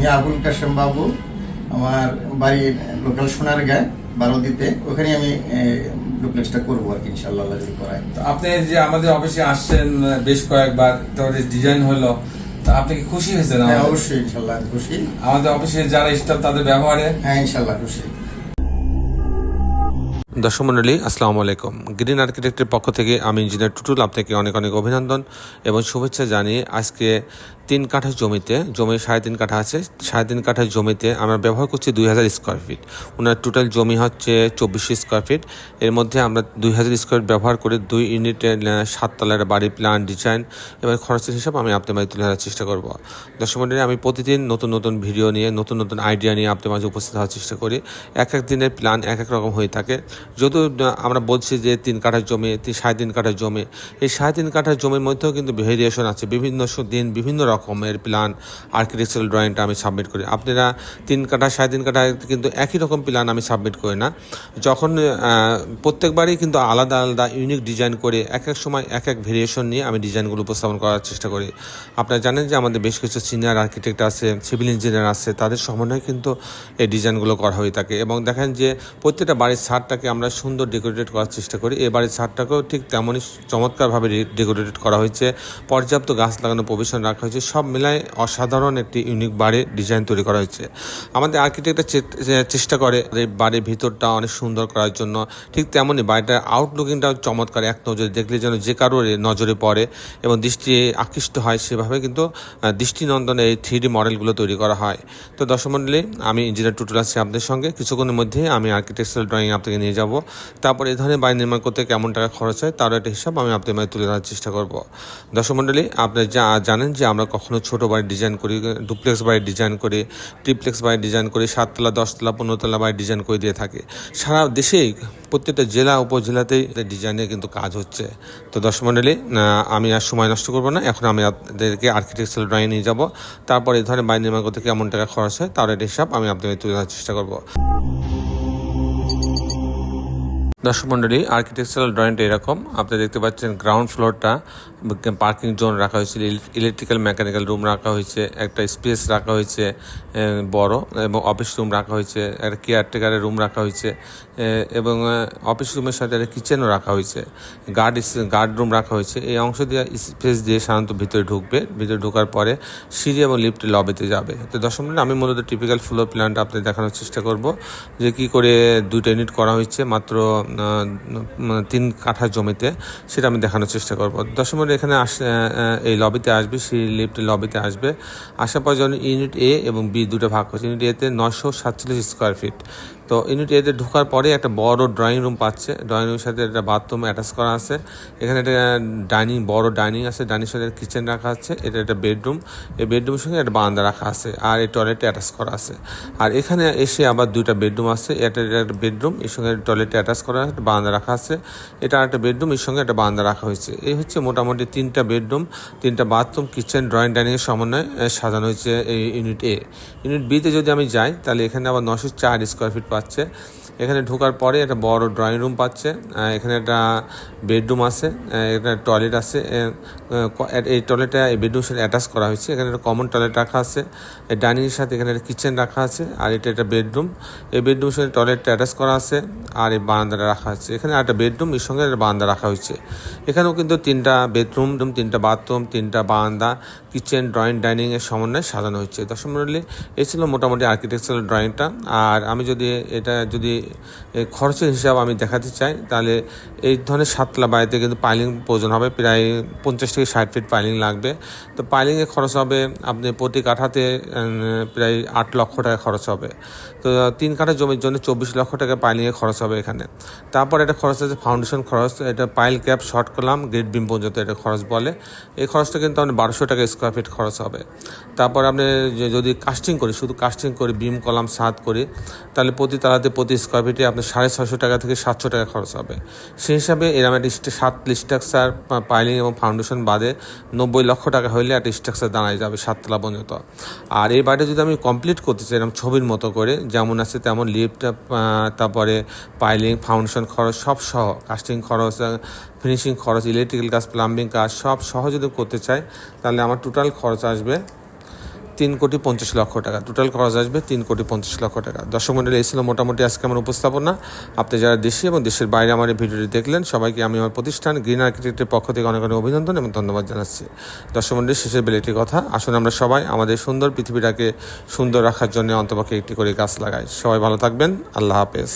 আমি আবুল কাশেম বাবু আমার বাড়ি লোকাল সোনারগাঁ বারোদিতে। ওখানে আমি ডুপ্লেক্সটা করব আর কি ইনশাল্লাহ যদি করায়। তো আপনি যে আমাদের অফিসে আসছেন বেশ কয়েকবার তারপরে ডিজাইন হলো তা আপনি কি খুশি হয়েছেন হ্যাঁ অবশ্যই ইনশাল্লাহ খুশি। আমাদের অফিসে যারা স্টাফ তাদের ব্যবহারে? হ্যাঁ ইনশাল্লাহ খুশি। দর্শক মণ্ডলী আসসালামু আলাইকুম। গ্রিন আর্কিটেক্টের পক্ষ থেকে আমি ইঞ্জিনিয়ার টুটুল আপনাকে অনেক অনেক অভিনন্দন এবং শুভেচ্ছা জানিয়ে আজকে তিন কাঠা জমিতে জমি সাড়ে তিন কাঠা আছে। সাড়ে তিন কাঠা জমিতে আমরা ব্যবহার করছি দুই হাজার স্কোয়ার ফিট ওনার টোটাল জমি হচ্ছে চব্বিশশো স্কোয়ার ফিট এর মধ্যে আমরা দুই হাজার স্কোয়ার ব্যবহার করে দুই ইউনিটের সাততলার বাড়ি প্ল্যান ডিজাইন এবং খরচের হিসাব আমি আপনার মাঝে তুলে ধরার চেষ্টা করব। দর্শক মণ্ডলী আমি প্রতিদিন নতুন নতুন ভিডিও নিয়ে, নতুন নতুন আইডিয়া নিয়ে আপনার মাঝে উপস্থিত হওয়ার চেষ্টা করি। এক এক দিনের প্ল্যান এক এক রকম হয়ে থাকে। যদিও আমরা বলছি যে তিন কাঠার জমি সাড়ে তিন কাঠার জমি, এই সাড়ে তিন কাঠার জমির মধ্যেও কিন্তু ভেরিয়েশন আছে। বিভিন্ন দিন বিভিন্ন রকমের প্ল্যান আর্কিটেকচারাল ড্রয়িংটা আমি সাবমিট করি। আপনারা তিন কাঠা, সাড়ে তিন কাঠা কিন্তু একই রকম প্ল্যান আমি সাবমিট করি না। যখন প্রত্যেকবারই কিন্তু আলাদা আলাদা ইউনিক ডিজাইন করে এক এক সময় এক এক ভেরিয়েশন নিয়ে আমি ডিজাইনগুলো উপস্থাপন করার চেষ্টা করি। আপনারা জানেন যে আমাদের বেশ কিছু সিনিয়র আর্কিটেক্ট আছে সিভিল ইঞ্জিনিয়ার আছে, তাদের সমন্বয়ে কিন্তু এই ডিজাইনগুলো করা হয়ে থাকে এবং দেখেন যে প্রত্যেকটা বাড়ির ছাদটাকে আমরা সুন্দর ডেকোরেটেড করার চেষ্টা করি। এই বাড়ির ছাদটাকেও ঠিক তেমনই চমৎকারভাবে ডেকোরেটেড করা হয়েছে। পর্যাপ্ত গাছ লাগানো প্রভিশন রাখা হয়েছে। সব মিলায় অসাধারণ একটি ইউনিক বাড়ির ডিজাইন তৈরি করা হয়েছে। আমাদের আর্কিটেক্টরা চেষ্টা করে এই বাড়ির ভিতরটা অনেক সুন্দর করার জন্য। ঠিক তেমনই বাড়িটার আউটলুকিংটাও চমৎকার, এক নজরে দেখলে যেন যে কারোর নজরে পড়ে এবং দৃষ্টি আকৃষ্ট হয় সেভাবে কিন্তু দৃষ্টিনন্দনে এই থ্রি মডেলগুলো তৈরি করা হয়। তো দর্শক মণ্ডলী আমি ইঞ্জিনিয়ার টুটুল আছি আপনাদের সঙ্গে। কিছুক্ষণের মধ্যেই আমি আর্কিটেকচারাল ড্রয়িং আপনাকে নিয়ে যাব। তারপর এই ধরনের বাড়ি নির্মাণ করতে কেমন টাকা খরচ হয়, তারও একটা হিসাব আমি আপনাদের তুলে ধরার চেষ্টা করব। দর্শক মণ্ডলী আপনি যা জানেন যে আমরা কখনো ছোট বাড়ি ডিজাইন করি ডুপ্লেক্স বাড়ি ডিজাইন করে ট্রিপ্লেক্স বাড়ি ডিজাইন করি, সাততলা, দশতলা, পনেরোতলা বাড়ি ডিজাইন করে দিয়ে থাকে। সারা দেশেই প্রত্যেকটা জেলা, উপজেলাতেই ডিজাইনে কিন্তু কাজ হচ্ছে। তো দর্শক মণ্ডলী আমি আর সময় নষ্ট করব না, এখন আমি আপনাদেরকে আর্কিটেকচারাল ড্রয়িং নিয়ে যাব। তারপর এই ধরনের বাড়ি নির্মাণ করতে কেমন টাকা খরচ হয়, তার একটা হিসাব আমি আপনাদের তুলে ধরার চেষ্টা করব। দর্শক মণ্ডলী আর্কিটেকচারাল ড্রয়িংটা এরকম। আপনি দেখতে পাচ্ছেন গ্রাউন্ড ফ্লোরটা পার্কিং জোন রাখা হয়েছে ইলেকট্রিক্যাল মেকানিক্যাল রুম রাখা হয়েছে, একটা স্পেস রাখা হয়েছে বড়, এবং অফিস রুম রাখা হয়েছে, একটা কেয়ারটেকারের রুম রাখা হয়েছে এবং অফিস রুমের সাথে একটা কিচেনও রাখা হয়েছে। গার্ড গার্ড রুম রাখা হয়েছে। এই অংশ দিয়ে স্পেস দিয়ে সাধারণত ভিতরে ঢুকবে। ভিতরে ঢোকার পরে সিঁড়ি এবং লিফট লবিতে যাবে। তো মিনিট আমি মূলত টিপিক্যাল ফ্লোর প্ল্যানটা আপনাদের দেখানোর চেষ্টা করব, যে কি করে দুইটা ইউনিট করা হয়েছে। মাত্র তিন কাঠা জমিতে, সেটা আমি দেখানোর চেষ্টা করব। দশম এখানে আস এই লবিতে আসবে, সেই লিফট লবিতে আসবে। আসার পর যখন ইউনিট এ এবং বি দুটো ভাগ করছে ইউনিট এতে নশো সাতচল্লিশ স্কোয়ার ফিট তো ইউনিট এতে ঢোকার পরে একটা বড় ড্রয়িং রুম পাচ্ছে। ড্রয়িং রুমের সাথে একটা বাথরুম অ্যাটাচ করা আছে। এখানে একটা ডাইনিং বড় ডাইনিং আছে। ডাইনিং সাথে কিচেন রাখা আছে। এটা একটা বেডরুম এই বেডরুমের সঙ্গে একটা বারান্দা রাখা আছে আর এই টয়লেটে অ্যাটাচ করা আছে। আর এখানে এসে আবার দুইটা বেডরুম আছে। এটা একটা বেডরুম এর সঙ্গে টয়লেটে অ্যাটাচ করা আছে একটা বারান্দা রাখা আছে। এটা একটা বেডরুম এর সঙ্গে একটা বারান্দা রাখা হয়েছে। এই হচ্ছে মোটামুটি তিনটা বেডরুম তিনটা বাথরুম কিচেন ড্রয়িং ডাইনিংয়ের সমন্বয়ে আহ, সাজানো হয়েছে এই ইউনিট এ। ইউনিট বিতে যদি আমি যাই তাহলে এখানে আবার নশো চার স্কোয়ার ফিট পাচ্ছে। এখানে ঢোকার পরে একটা বড় ড্রয়িং রুম পাচ্ছে। এখানে একটা বেডরুম আছে একটা টয়লেট আছে এই টয়লেটটা এই বেডরুমের সাথে অ্যাটাচ করা হয়েছে। এখানে একটা কমন টয়লেট রাখা আছে ডাইনিংয়ের সাথে এখানে একটা কিচেন রাখা আছে আর এটা একটা বেডরুম। এই বেডরুমের সাথে টয়লেটটা অ্যাটাচ করা আছে আর এই বারান্দাটা রাখা আছে এখানে একটা বেডরুম এর সঙ্গে একটা বারান্দা রাখা হয়েছে। এখানেও কিন্তু তিনটা বেডরুম রুম তিনটা বাথরুম তিনটা বারান্দা কিচেন ড্রয়িং ডাইনিং এর সমন্বয়ে সাজানো হচ্ছে দশম মন্ডলী, এই ছিল মোটামুটি আর্কিটেকচারাল ড্রয়িংটা আর আমি যদি এটা যদি খরচের হিসাব আমি দেখাতে চাই, তাহলে এই ধরনের সাতলা বাড়িতে কিন্তু পাইলিং প্রয়োজন হবে। প্রায় পঞ্চাশ থেকে ষাট ফিট পাইলিং লাগবে। তো পাইলিংয়ে খরচ হবে, আপনি প্রতি কাঠাতে প্রায় আট লক্ষ টাকা খরচ হবে। তো তিন কাঠা জমির জন্য চব্বিশ লক্ষ টাকা পাইলিংয়ে খরচ হবে এখানে। তারপর এটা খরচ আছে ফাউন্ডেশন খরচ, এটা পাইল ক্যাপ শর্ট করলাম গ্রেড বিম পর্যন্ত এটা খরচ বলে। এই খরচটা কিন্তু আপনার বারোশো টাকা স্কোয়ার ফিট খরচ হবে। তারপর আপনি যদি কাস্টিং করি, শুধু কাস্টিং করি বিম কলাম সাত করি, তাহলে প্রতি তালাতে প্রতি স্কোয়ার ফিটে আপনার সাড়ে ছশো টাকা থেকে সাতশো টাকা খরচ হবে। সেই হিসাবে এরকম একটা সাত স্ট্রাকচার পাইলিং এবং ফাউন্ডেশন বাদে নব্বই লক্ষ টাকা হইলে একটা স্ট্রাকচার দাঁড়ায় যাবে সাততলা পর্যন্ত। আর এই বাড়িটা যদি আমি কমপ্লিট করতে চাই, এরকম ছবির মতো করে, যেমন আছে তেমন লিফট তারপরে পাইলিং ফাউন্ডেশন খরচ, সব সহ কাস্টিং খরচ ফিনিশিং খরচ ইলেকট্রিক্যাল কাজ প্লাম্বিং কাজ, সব সহ যদি করতে চাই তাহলে আমার টোটাল খরচ আসবে তিন কোটি পঞ্চাশ লক্ষ টাকা। টোটাল খরচ আসবে তিন কোটি পঞ্চাশ লক্ষ টাকা। দর্শক মন্ডলী, এই ছিল মোটামুটি আজকে আমার উপস্থাপনা। আপনি যারা দেশে এবং দেশের বাইরে আমার এই ভিডিওটি দেখলেন, সবাইকে আমি আমার প্রতিষ্ঠান গ্রিন আর্কিটেক্টের পক্ষ থেকে অনেক অনেক অভিনন্দন এবং ধন্যবাদ জানাচ্ছি। দর্শক মন্ডলী, শেষের বেলে একটি কথা। আসুন আমরা সবাই আমাদের সুন্দর পৃথিবীটাকে সুন্দর রাখার জন্য অন্তপক্ষে একটি করে গাছ লাগাই। সবাই ভালো থাকবেন। আল্লাহ হাফেজ।